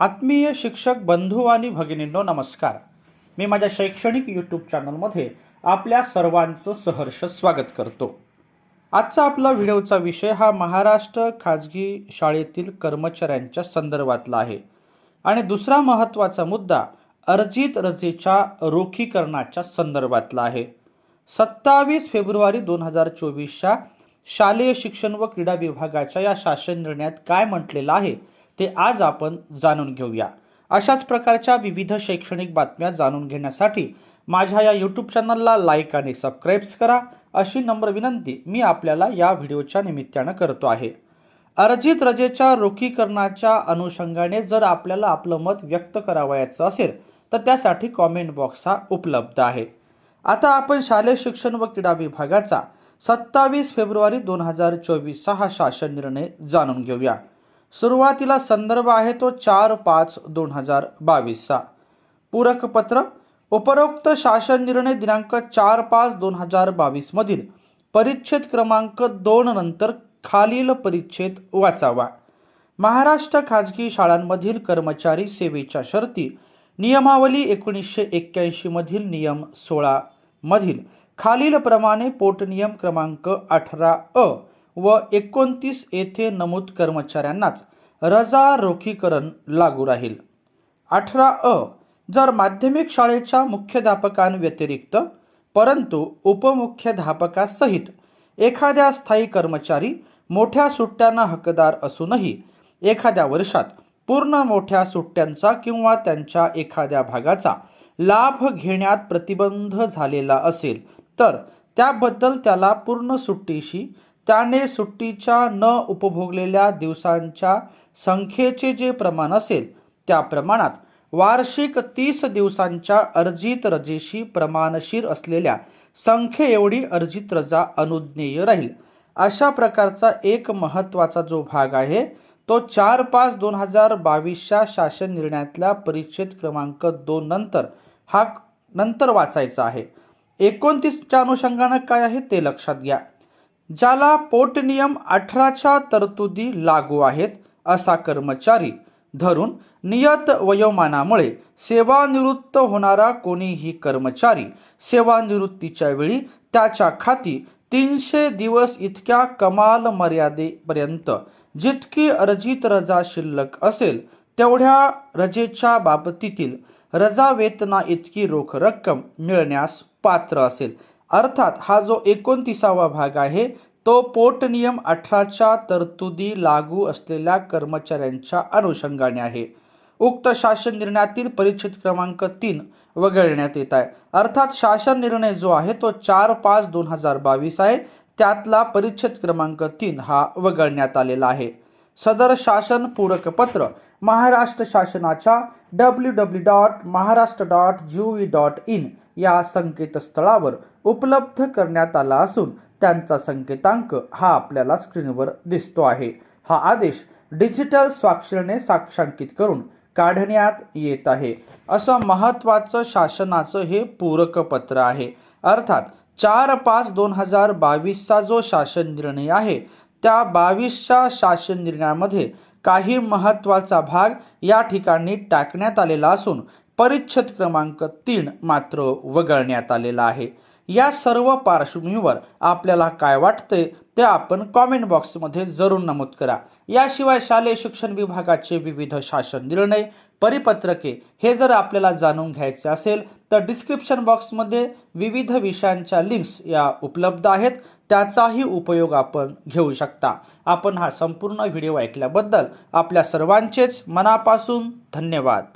आत्मीय शिक्षक बंधू आणि भगिनींनो नमस्कार. मी माझ्या शैक्षणिक यूट्यूब चॅनलमध्ये आपल्या सर्वांचं सहर्ष स्वागत करतो. आजचा आपला व्हिडिओचा विषय हा महाराष्ट्र खाजगी शाळेतील कर्मचाऱ्यांच्या संदर्भातला आहे. आणि दुसरा महत्त्वाचा मुद्दा अर्जित रजेच्या रोखीकरणाच्या संदर्भातला आहे. सत्तावीस फेब्रुवारी दोन हजार चोवीसच्या शालेय शिक्षण व क्रीडा विभागाच्या या शासन निर्णयात काय म्हटलेलं आहे? ते आज आपण जाणून घेऊया. अशाच प्रकारच्या विविध शैक्षणिक बातम्या जाणून घेण्यासाठी माझ्या या यूट्यूब चॅनलला लाईक आणि सबस्क्राईब्स करा. अशी नम्र विनंती मी आपल्याला या व्हिडिओच्या निमित्तानं करतो आहे. अर्जित रजेच्या रोखीकरणाच्या अनुषंगाने जर आपल्याला आपलं मत व्यक्त करावयाचं असेल तर त्यासाठी कॉमेंट बॉक्स हा उपलब्ध आहे. आता आपण शालेय शिक्षण व क्रीडा विभागाचा सत्तावीस फेब्रुवारी दोन हजार चोवीसचा हा शासन निर्णय जाणून घेऊया. सुरुवातीला संदर्भ आहे तो चार पाच दोन हजार बावीसचा. पूरक पत्र उपरोक्त शासन निर्णय दिनांक चार पाच दोन हजार बावीसमधील परिच्छेद क्रमांक दोन नंतर खालील परिच्छेद वाचावा. महाराष्ट्र खाजगी शाळांमधील कर्मचारी सेवेच्या शर्ती नियमावली एकोणीसशे एक्क्याऐंशीमधील नियम सोळा मधील खालीलप्रमाणे पोटनियम क्रमांक अठरा अ व एकोणतीस येथे नमूद कर्मचाऱ्यांनाच रजा रोखीकरण लागू राहील. अठरा अ. जर माध्यमिक शाळेच्या मुख्याध्यापकांव्यतिरिक्त परंतु उपमुख्याध्यापकासहित एखाद्या स्थायी कर्मचारी मोठ्या सुट्ट्यांना हकदार असूनही एखाद्या वर्षात पूर्ण मोठ्या सुट्ट्यांचा किंवा त्यांच्या एखाद्या भागाचा लाभ घेण्यात प्रतिबंध झालेला असेल तर त्याबद्दल त्याला पूर्ण सुट्टीशी त्याने सुट्टीच्या न उपभोगलेल्या दिवसांच्या संख्येचे जे प्रमाण असेल त्या प्रमाणात वार्षिक तीस दिवसांच्या अर्जित रजेशी प्रमाणशीर असलेल्या संख्ये एवढी अर्जित रजा अनुज्ञेय राहील. अशा प्रकारचा एक महत्त्वाचा जो भाग आहे तो चार पाच दोन हजार बावीसच्या शासन निर्णयातल्या परिच्छेद क्रमांक दोन नंतर हा नंतर वाचायचा आहे. एकोणतीसच्या अनुषंगानं काय आहे ते लक्षात घ्या. ज्याला पोटनियम अठराच्या तरतुदी लागू आहेत असा कर्मचारी धरून नियत वयोमानामुळे सेवानिवृत्त होणारा कोणीही कर्मचारी सेवानिवृत्तीच्या वेळी त्याच्या खाती तीनशे दिवस इतक्या कमाल मर्यादेपर्यंत जितकी अर्जित रजा शिल्लक असेल तेवढ्या रजेच्या बाबतीतील रजा वेतना इतकी रोख रक्कम मिळण्यास पात्र असेल. अर्थात हा जो एकोणतीसावा भाग आहे तो पोटनियम अठराच्या तरतुदी लागू असलेल्या कर्मचाऱ्यांच्या अनुषंगाने आहे. उक्त शासन निर्णयातील परीक्षित क्रमांक तीन वगळण्यात येत आहे. अर्थात शासन निर्णय जो आहे तो चार पाच दोन हजार बावीस आहे. त्यातला परिच्छेद क्रमांक तीन हा वगळण्यात आलेला आहे. सदर शासन पूरक पत्र महाराष्ट्र शासनाच्या W W dot Maharashtra dot G dot in या संकेतस्थळावर उपलब्ध करण्यात आला असून त्यांचा संकेतांक हा आपल्याला स्क्रीनवर दिसतो आहे. हा आदेश डिजिटल स्वाक्षरीने साक्षांकित करून काढण्यात येत आहे. असं महत्त्वाचं शासनाचं हे पूरक पत्र आहे. अर्थात चार पाच दोन हजार बावीसचा जो शासन निर्णय आहे त्या बावीसच्या शासन निर्णयामध्ये काही महत्त्वाचा भाग या ठिकाणी टाकण्यात आलेला असून परिच्छेद क्रमांक तीन मात्र वगळण्यात आलेला आहे. या सर्व पार्श्वभूमीवर आपल्याला काय वाटतंय ते आपण कॉमेंट बॉक्समध्ये जरूर नमूद करा. याशिवाय शालेय शिक्षण विभागाचे विविध शासन निर्णय परिपत्रके हे जर आपल्याला जाणून घ्यायचे असेल तर डिस्क्रिप्शन बॉक्समध्ये विविध विषयांच्या लिंक्स या उपलब्ध आहेत. त्याचाही उपयोग आपण घेऊ शकता. आपण हा संपूर्ण व्हिडिओ ऐकल्याबद्दल आपल्या सर्वांचेच मनापासून धन्यवाद.